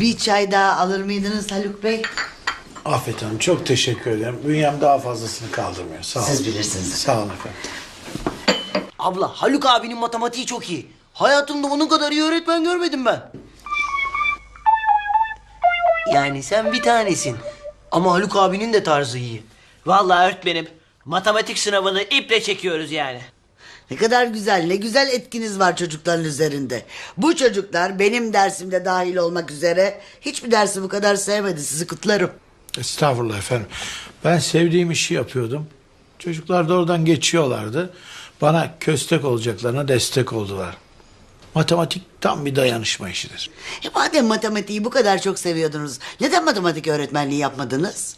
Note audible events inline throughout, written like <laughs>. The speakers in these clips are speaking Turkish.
Bir çay daha alır mıydınız Haluk Bey? Afet Hanım çok teşekkür ederim. Bünyem daha fazlasını kaldırmıyor. Sağ olun. Siz bilirsiniz. Sağ olun efendim. Abla Haluk abinin matematiği çok iyi. Hayatımda onun kadar iyi öğretmen görmedim ben. Yani sen bir tanesin. Ama Haluk abinin de tarzı iyi. Vallahi öğretmenim matematik sınavını iple çekiyoruz yani. Ne kadar güzel, ne güzel etkiniz var çocukların üzerinde. Bu çocuklar benim dersimde dahil olmak üzere hiçbir dersi bu kadar sevmedi. Sizi kutlarım. Estağfurullah efendim. Ben sevdiğim işi yapıyordum. Çocuklar da oradan geçiyorlardı. Bana köstek olacaklarına destek oldular. Matematik tam bir dayanışma işidir. E madem matematiği bu kadar çok seviyordunuz, neden matematik öğretmenliği yapmadınız?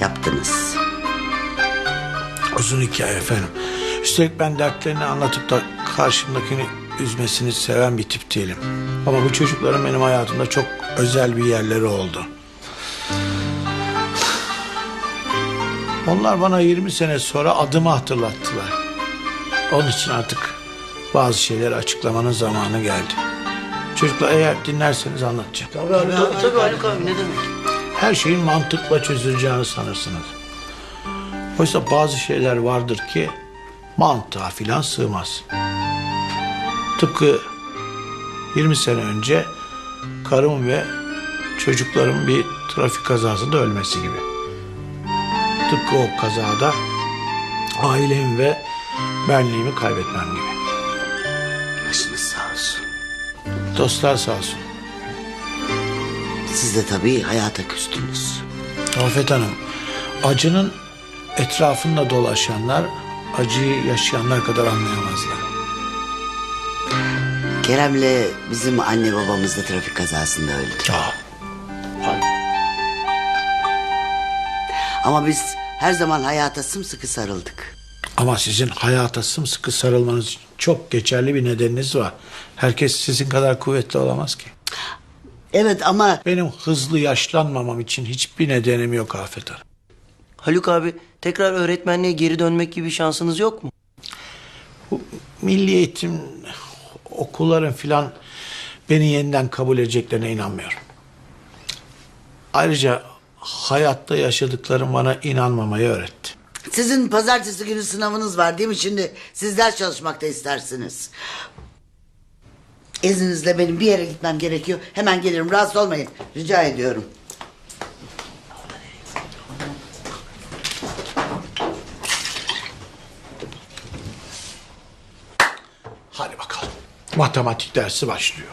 Yaptınız. Uzun hikaye efendim. Üstelik ben dertlerini anlatıp da karşımdakini üzmesini seven bir tip değilim. Ama bu çocukların benim hayatımda çok özel bir yerleri oldu. Onlar bana 20 sene sonra adımı hatırlattılar. Onun için artık bazı şeyleri açıklamanın zamanı geldi. Çocuklar eğer dinlerseniz anlatacağım. Tabii, tabii Haluk abi ne demek? Her şeyin mantıkla çözüleceğini sanırsınız. Oysa bazı şeyler vardır ki mantığa filan sığmaz. Tıpkı 20 sene önce karım ve çocuklarım bir trafik kazasında ölmesi gibi. Tıpkı o kazada ailemi ve benliğimi kaybetmem gibi. Başınız sağ olsun. Dostlar sağ olsun. Siz de tabii hayata küstünüz. Afet Hanım, acının etrafında dolaşanlar acıyı yaşayanlar kadar anlayamazlar. Kerem'le bizim anne babamız da trafik kazasında öldü. Aa, Ama biz her zaman hayata sımsıkı sarıldık. ama sizin hayata sımsıkı sarılmanız çok geçerli bir nedeniniz var. Herkes sizin kadar kuvvetli olamaz ki. Evet ama Benim hızlı yaşlanmamam için hiçbir nedenim yok Afet Hanım. Haluk abi tekrar öğretmenliğe geri dönmek gibi şansınız yok mu? Bu milli eğitim okulların filan beni yeniden kabul edeceklerine inanmıyorum. Ayrıca hayatta yaşadıklarım bana inanmamayı öğretti. sizin pazartesi günü sınavınız var değil mi? Şimdi siz ders çalışmakta istersiniz. İzninizle benim bir yere gitmem gerekiyor. Hemen gelirim. Rahatsız olmayın. Rica ediyorum. Hadi bakalım. Matematik dersi başlıyor.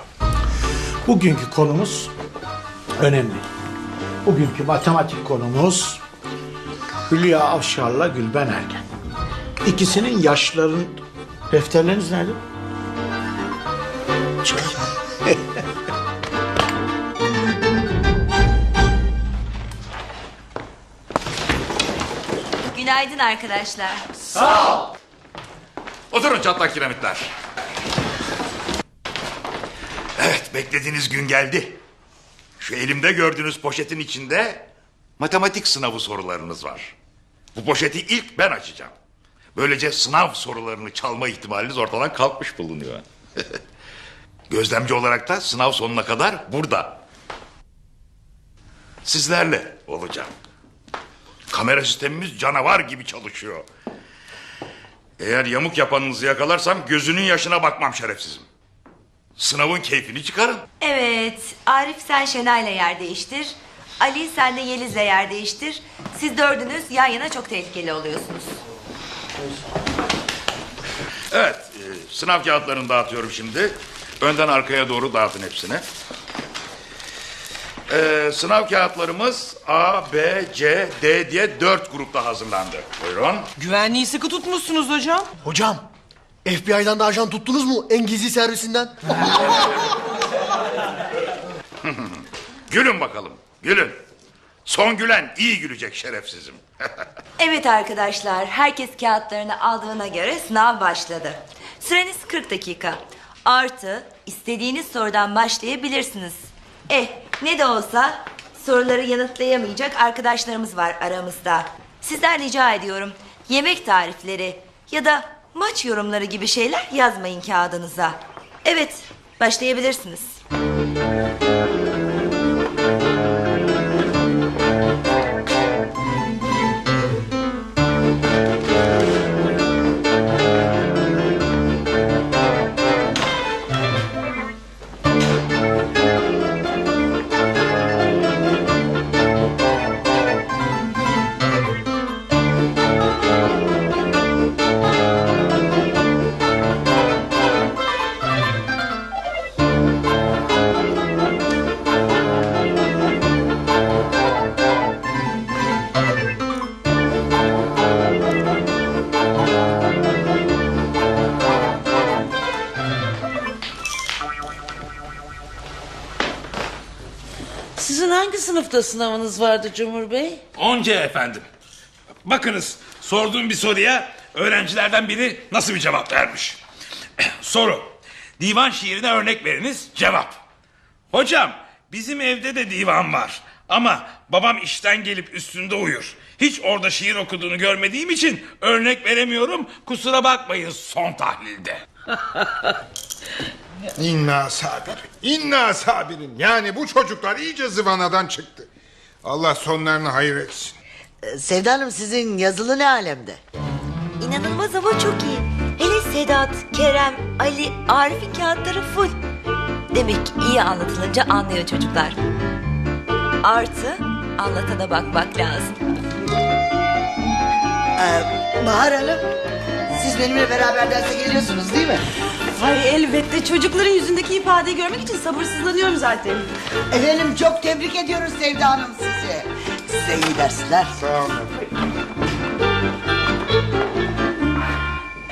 Bugünkü konumuz önemli. Bugünkü matematik konumuz Hülya Avşar'la Gülben Ergen. İkisinin yaşların... Defterleriniz nerede? <laughs> Günaydın arkadaşlar. Oturun çatlak kiremitler. Evet beklediğiniz gün geldi. Şu elimde gördüğünüz poşetin içinde matematik sınavı sorularınız var. Bu poşeti ilk ben açacağım. Böylece sınav sorularını çalma ihtimaliniz ortadan kalkmış bulunuyor. <laughs> Gözlemci olarak da sınav sonuna kadar burada. Sizlerle olacağım. Kamera sistemimiz canavar gibi çalışıyor. Eğer yamuk yapanınızı yakalarsam gözünün yaşına bakmam şerefsizim. Sınavın keyfini çıkarın. Evet, Arif sen Şenay'la yer değiştir. Ali sen de Yeliz'le yer değiştir. Siz dördünüz yan yana çok tehlikeli oluyorsunuz. Evet, e, sınav kağıtlarını dağıtıyorum şimdi. Önden arkaya doğru dağıtın hepsini. E, sınav kağıtlarımız A, B, C, D diye dört grupta hazırlandı. Buyurun. Güvenliği sıkı tutmuşsunuz hocam. Hocam, FBI'dan da ajan tuttunuz mu? En gizli servisinden. <laughs> Gülün bakalım, gülün. Son gülen iyi gülecek şerefsizim. <laughs> Evet arkadaşlar, herkes kağıtlarını aldığına göre sınav başladı. Süreniz 40 dakika. Artı istediğiniz sorudan başlayabilirsiniz. Eh, ne de olsa soruları yanıtlayamayacak arkadaşlarımız var aramızda. Sizden rica ediyorum yemek tarifleri ya da maç yorumları gibi şeyler yazmayın kağıdınıza. Evet, başlayabilirsiniz. Sınıfta sınavınız vardı Cumhur Bey? Onca efendim. Bakınız sorduğum bir soruya öğrencilerden biri nasıl bir cevap vermiş. <clears throat> Soru. Divan şiirine örnek veriniz. Cevap. Hocam bizim evde de divan var. Ama babam işten gelip üstünde uyur. Hiç orada şiir okuduğunu görmediğim için örnek veremiyorum. Kusura bakmayın son tahlilde. <laughs> İnna sabir. İnna sabirin. Yani bu çocuklar iyice zıvanadan çıktı. Allah sonlarını hayır etsin. Ee, Sevda Hanım sizin yazılı ne alemde? İnanılmaz ama çok iyi. Hele Sedat, Kerem, Ali, Arif'in kağıtları full. Demek ki iyi anlatılınca anlıyor çocuklar. Artı anlatana bakmak lazım. Ee, Bahar Hanım siz benimle beraber derse geliyorsunuz değil mi? Ay elbette çocukların yüzündeki ifadeyi görmek için sabırsızlanıyorum zaten. Efendim çok tebrik ediyoruz Sevda Hanım sizi. Size iyi dersler. Sağ olun.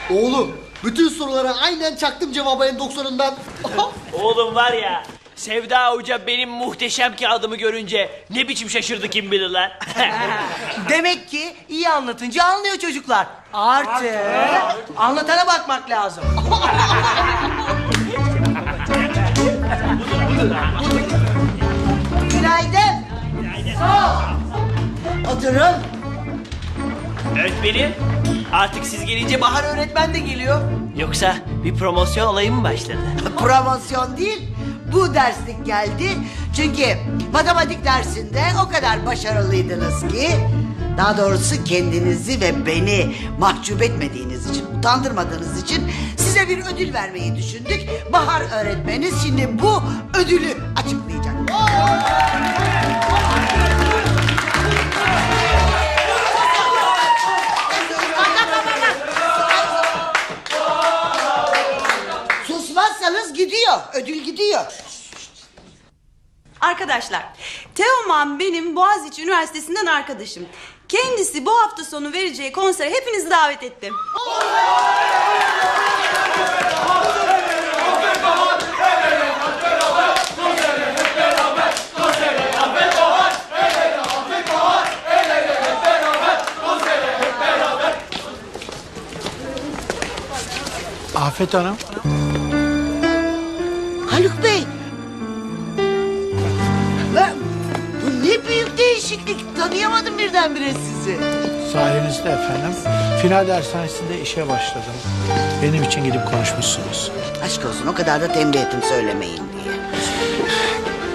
Oğlum bütün sorulara aynen çaktım cevabı en 90'ından. Oğlum var ya Sevda Hoca benim muhteşem kağıdımı görünce ne biçim şaşırdı kim bilir lan. <laughs> Demek ki iyi anlatınca anlıyor çocuklar. Artı anlatana bakmak lazım. <laughs> Günaydın. Oturun. Öğretmenim artık siz gelince Bahar öğretmen de geliyor. yoksa bir promosyon olayı mı başladı? Promosyon değil, bu derslik geldi. Çünkü matematik dersinde o kadar başarılıydınız ki... Daha doğrusu kendinizi ve beni mahcup etmediğiniz için, utandırmadığınız için size bir ödül vermeyi düşündük. Bahar öğretmeniniz şimdi bu ödülü açıklayacak. Susmazsanız gidiyor, ödül gidiyor. Arkadaşlar, Teoman benim Boğaziçi Üniversitesi'nden arkadaşım. Kendisi bu hafta sonu vereceği konsere hepinizi davet ettim. Afet Hanım. Haluk Bey. Değişiklik. Tanıyamadım birdenbire sizi. Sayenizde efendim. Final dershanesinde işe başladım. Benim için gidip konuşmuşsunuz. Aşk olsun o kadar da tembih ettim söylemeyin diye.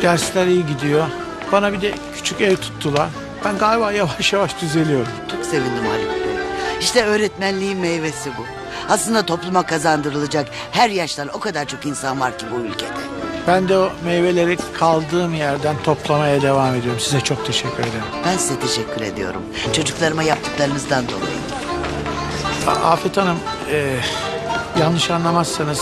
Dersler iyi gidiyor. Bana bir de küçük ev tuttular. Ben galiba yavaş yavaş düzeliyorum. Çok sevindim Haluk Bey. İşte öğretmenliğin meyvesi bu. Aslında topluma kazandırılacak her yaştan o kadar çok insan var ki bu ülkede. Ben de o meyveleri kaldığım yerden toplamaya devam ediyorum. Size çok teşekkür ederim. Ben size teşekkür ediyorum. Çocuklarıma yaptıklarınızdan dolayı. A- Afet Hanım, e, yanlış anlamazsanız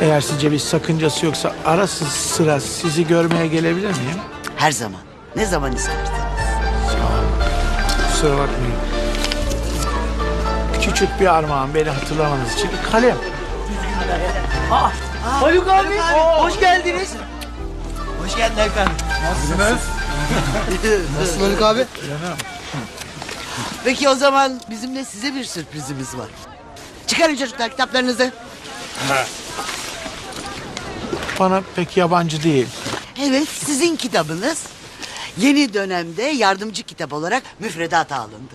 eğer sizce bir sakıncası yoksa ara sı- sıra sizi görmeye gelebilir miyim? Her zaman. Ne zaman isterseniz. Kusura bakmayın. Küçük bir armağan beni hatırlamanız için bir kalem. Haluk abi, hoş geldiniz. Hoş geldin efendim. Nasılsın <laughs> Haluk abi? Peki o zaman bizim de size bir sürprizimiz var. Çıkarın çocuklar kitaplarınızı. Bana pek yabancı değil. Evet sizin kitabınız yeni dönemde yardımcı kitap olarak müfredata alındı.